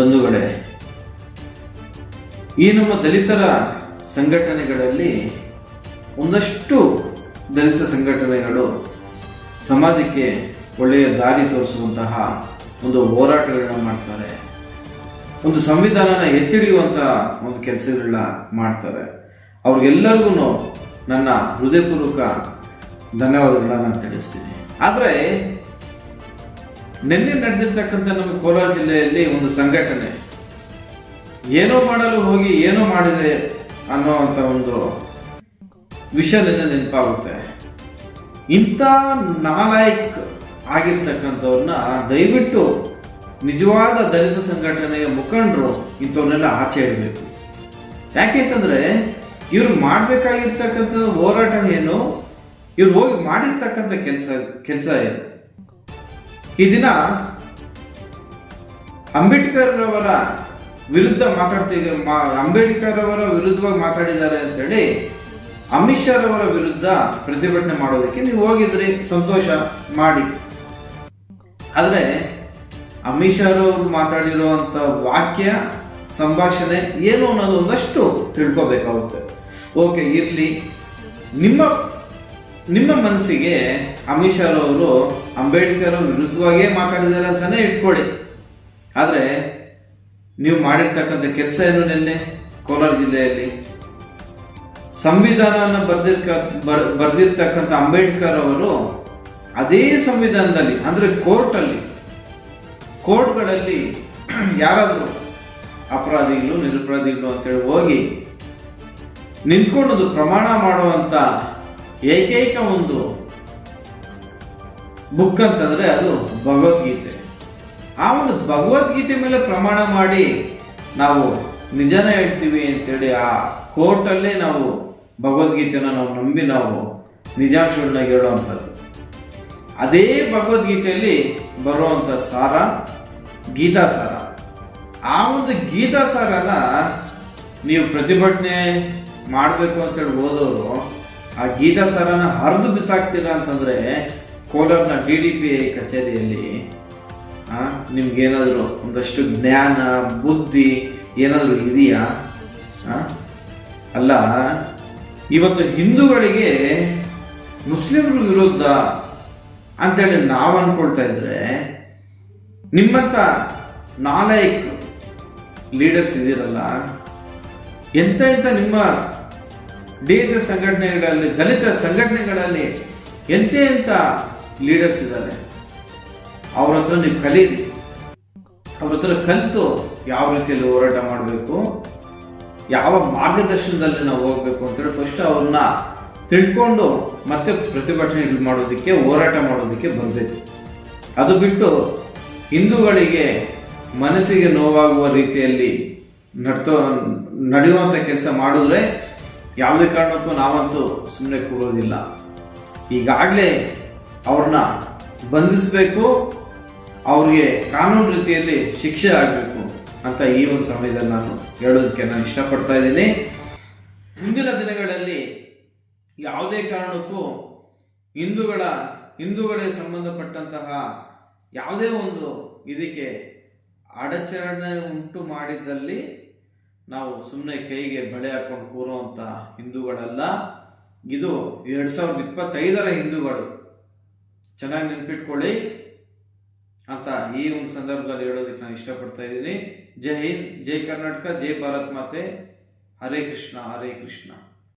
ಬಂಧುಗಳೇ, ಈ ನಮ್ಮ ದಲಿತರ ಸಂಘಟನೆಗಳಲ್ಲಿ ಒಂದಷ್ಟು ದಲಿತ ಸಂಘಟನೆಗಳು ಸಮಾಜಕ್ಕೆ ಒಳ್ಳೆಯ ದಾರಿ ತೋರಿಸುವಂತಹ ಒಂದು ಹೋರಾಟಗಳನ್ನ ಮಾಡ್ತಾರೆ. ಒಂದು ಸಂವಿಧಾನನ ಎತ್ತಿಡಿಯುವಂತಹ ಒಂದು ಕೆಲಸಗಳನ್ನ ಮಾಡ್ತಾರೆ. ಅವ್ರಿಗೆಲ್ಲರಿಗೂ ನನ್ನ ಹೃದಯಪೂರ್ವಕ ಧನ್ಯವಾದಗಳನ್ನ ನಾನು ತಿಳಿಸ್ತೀನಿ. ಆದರೆ ನಿನ್ನೆ ನಡೆದಿರ್ತಕ್ಕಂಥ ನಮ್ಮ ಕೋಲಾರ ಜಿಲ್ಲೆಯಲ್ಲಿ ಒಂದು ಸಂಘಟನೆ ಏನೋ ಮಾಡಲು ಹೋಗಿ ಏನೋ ಮಾಡಿದೆ ಅನ್ನೋವಂಥ ಒಂದು ವಿಷಯದಿಂದ ನೆನಪಾಗುತ್ತೆ. ಇಂಥ ನಾಲಾಯಕ್ ಆಗಿರ್ತಕ್ಕಂಥವ್ರನ್ನ ದಯವಿಟ್ಟು ನಿಜವಾದ ದಲಿತ ಸಂಘಟನೆಯ ಮುಖಂಡರು ಇಂಥವ್ರನ್ನೆಲ್ಲ ಆಚೆ ಇಡಬೇಕು. ಯಾಕೆಂತಂದ್ರೆ ಇವ್ರು ಮಾಡಬೇಕಾಗಿರ್ತಕ್ಕಂಥ ಹೋರಾಟ ಏನು? ಇವ್ರು ಹೋಗಿ ಮಾಡಿರ್ತಕ್ಕಂಥ ಕೆಲಸ ಕೆಲಸ ಏನು? ಈ ದಿನ ಅಂಬೇಡ್ಕರ್ ಅವರ ವಿರುದ್ಧ ಮಾತಾಡ್ತೀವಿ ಅಂಬೇಡ್ಕರ್ ಅವರ ವಿರುದ್ಧವಾಗಿ ಮಾತಾಡಿದ್ದಾರೆ ಅಂತೇಳಿ ಅಮಿತ್ ಶಾ ಅವರ ವಿರುದ್ಧ ಪ್ರತಿಭಟನೆ ಮಾಡೋದಕ್ಕೆ ನೀವು ಹೋಗಿದ್ರಿ. ಸಂತೋಷ ಮಾಡಿ. ಆದರೆ ಅಮಿತ್ ಶಾ ಅವರು ಮಾತಾಡಿರುವಂತ ವಾಕ್ಯ, ಸಂಭಾಷಣೆ ಏನು ಅನ್ನೋದು ಒಂದಷ್ಟು ತಿಳ್ಕೋಬೇಕಾಗುತ್ತೆ. ಓಕೆ, ಇರಲಿ. ನಿಮ್ಮ ನಿಮ್ಮ ಮನಸ್ಸಿಗೆ ಅಮಿತ್ ಶಾ ಅವರು ಅಂಬೇಡ್ಕರ್ ಅವ್ರ ವಿರುದ್ಧವಾಗೇ ಮಾತಾಡಿದ್ದಾರೆ ಅಂತಾನೆ ಇಟ್ಕೊಳ್ಳಿ. ಆದರೆ ನೀವು ಮಾಡಿರ್ತಕ್ಕಂಥ ಕೆಲಸ ಏನು ನಿನ್ನೆ ಕೋಲಾರ ಜಿಲ್ಲೆಯಲ್ಲಿ? ಸಂವಿಧಾನವನ್ನು ಬರ್ದಿರ್ಕ ಬರ್ ಬರ್ದಿರ್ತಕ್ಕಂಥ ಅಂಬೇಡ್ಕರ್ ಅವರು ಅದೇ ಸಂವಿಧಾನದಲ್ಲಿ, ಅಂದ್ರೆ ಕೋರ್ಟಲ್ಲಿ, ಕೋರ್ಟ್ಗಳಲ್ಲಿ ಯಾರಾದರೂ ಅಪರಾಧಿಗಳು, ನಿರಪರಾಧಿಗಳು ಅಂತೇಳಿ ಹೋಗಿ ನಿಂತ್ಕೊಂಡು ಪ್ರಮಾಣ ಮಾಡುವಂತ ಏಕೈಕ ಒಂದು ಬುಕ್ ಅಂತಂದ್ರೆ ಅದು ಭಗವದ್ಗೀತೆ. ಆ ಒಂದು ಭಗವದ್ಗೀತೆ ಮೇಲೆ ಪ್ರಮಾಣ ಮಾಡಿ ನಾವು ನಿಜನ ಹೇಳ್ತೀವಿ ಅಂತೇಳಿ ಆ ಕೋರ್ಟಲ್ಲೇ ನಾವು ಭಗವದ್ಗೀತೆನ ನಾವು ನಂಬಿ ನಾವು ನಿಜಾಂಶಗಳನ್ನ ಹೇಳುವಂಥದ್ದು. ಅದೇ ಭಗವದ್ಗೀತೆಯಲ್ಲಿ ಬರುವಂಥ ಸಾರ ಗೀತಾ ಸಾರ ಆ ಒಂದು ಗೀತಾ ಸಾರನ ನೀವು ಪ್ರತಿಭಟನೆ ಮಾಡಬೇಕು ಅಂತೇಳಿ ಹೋದವರು ಆ ಗೀತಾ ಸರನ ಹರಿದು ಬಿಸಾಕ್ತೀರಾ ಅಂತಂದ್ರೆ ಕೋಲಾರ್ನ ಡಿ ಡಿ ಪಿ ಐ ಕಚೇರಿಯಲ್ಲಿ ನಿಮ್ಗೇನಾದರೂ ಒಂದಷ್ಟು ಜ್ಞಾನ, ಬುದ್ಧಿ ಏನಾದರೂ ಇದೆಯಾ? ಅಲ್ಲ, ಇವತ್ತು ಹಿಂದೂಗಳಿಗೆ ಮುಸ್ಲಿಮರ ವಿರುದ್ಧ ಅಂತೇಳಿ ನಾವು ಅನ್ಕೊಳ್ತಾ ಇದ್ರೆ ನಿಮ್ಮಂತ ನಾಲಾಯಕ್ ಲೀಡರ್ಸ್ ಇದ್ದೀರಲ್ಲ, ಎಂತ ಎಂತ ನಿಮ್ಮ ಡಿ ಎಸ್ ಎಸ್ ಸಂಘಟನೆಗಳಲ್ಲಿ, ದಲಿತ ಸಂಘಟನೆಗಳಲ್ಲಿ ಎಂತ ಎಂಥ ಲೀಡರ್ಸ್ ಇದ್ದಾರೆ? ಅವ್ರ ಹತ್ರ ನೀವು ಕಲೀರಿ. ಅವ್ರ ಹತ್ರ ಕಲಿತು ಯಾವ ರೀತಿಯಲ್ಲಿ ಹೋರಾಟ ಮಾಡಬೇಕು? ಯಾವ ಮಾರ್ಗದರ್ಶನದಲ್ಲಿ ನಾವು ಹೋಗ್ಬೇಕು ಅಂತೇಳಿ ಫಸ್ಟ್ ಅವ್ರನ್ನ ತಿಳ್ಕೊಂಡು ಮತ್ತೆ ಪ್ರತಿಭಟನೆ ಮಾಡೋದಕ್ಕೆ, ಹೋರಾಟ ಮಾಡೋದಕ್ಕೆ ಬರಬೇಕು. ಅದು ಬಿಟ್ಟು ಹಿಂದೂಗಳಿಗೆ ಮನಸ್ಸಿಗೆ ನೋವಾಗುವ ರೀತಿಯಲ್ಲಿ ನಡ್ತೋ ನಡೆಯುವಂಥ ಕೆಲಸ ಮಾಡಿದ್ರೆ ಯಾವುದೇ ಕಾರಣಕ್ಕೂ ನಾವಂತೂ ಸುಮ್ಮನೆ ಕೂರೋದಿಲ್ಲ. ಈಗಾಗಲೇ ಅವ್ರನ್ನ ಬಂಧಿಸಬೇಕು, ಅವ್ರಿಗೆ ಕಾನೂನು ರೀತಿಯಲ್ಲಿ ಶಿಕ್ಷೆ ಆಗಬೇಕು ಅಂತ ಈ ಒಂದು ಸಮಯದಲ್ಲಿ ನಾನು ಹೇಳೋದಕ್ಕೆ ನಾನು ಇಷ್ಟಪಡ್ತಾ ಇದ್ದೀನಿ. ಮುಂದಿನ ದಿನಗಳಲ್ಲಿ ಯಾವುದೇ ಕಾರಣಕ್ಕೂ ಹಿಂದೂಗಳ, ಹಿಂದೂಗಳಿಗೆ ಸಂಬಂಧಪಟ್ಟಂತಹ ಯಾವುದೇ ಒಂದು ಇದಕ್ಕೆ ಅಡಚಣೆ ಉಂಟು ಮಾಡಿದ್ದಲ್ಲಿ ನಾವು ಸುಮ್ಮನೆ ಕೈಗೆ ಬಳೆ ಹಾಕೊಂಡು ಕೂರುವಂಥ ಹಿಂದೂಗಳಲ್ಲ. ಇದು ಎರಡು ಸಾವಿರದ ಇಪ್ಪತ್ತೈದರ ಹಿಂದೂಗಳು. ಚೆನ್ನಾಗಿ ನೆನ್ಪಿಟ್ಕೊಳ್ಳಿ ಅಂತ ಈ ಒಂದು ಸಂದರ್ಭದಲ್ಲಿ ಹೇಳೋದಕ್ಕೆ ನಾನು ಇಷ್ಟಪಡ್ತಾ ಇದ್ದೀನಿ. ಜೈ ಹಿಂದ್, ಜೈ ಕರ್ನಾಟಕ, ಜೈ ಭಾರತ್ ಮಾತೆ. ಹರೇ ಕೃಷ್ಣ ಹರೇ ಕೃಷ್ಣ.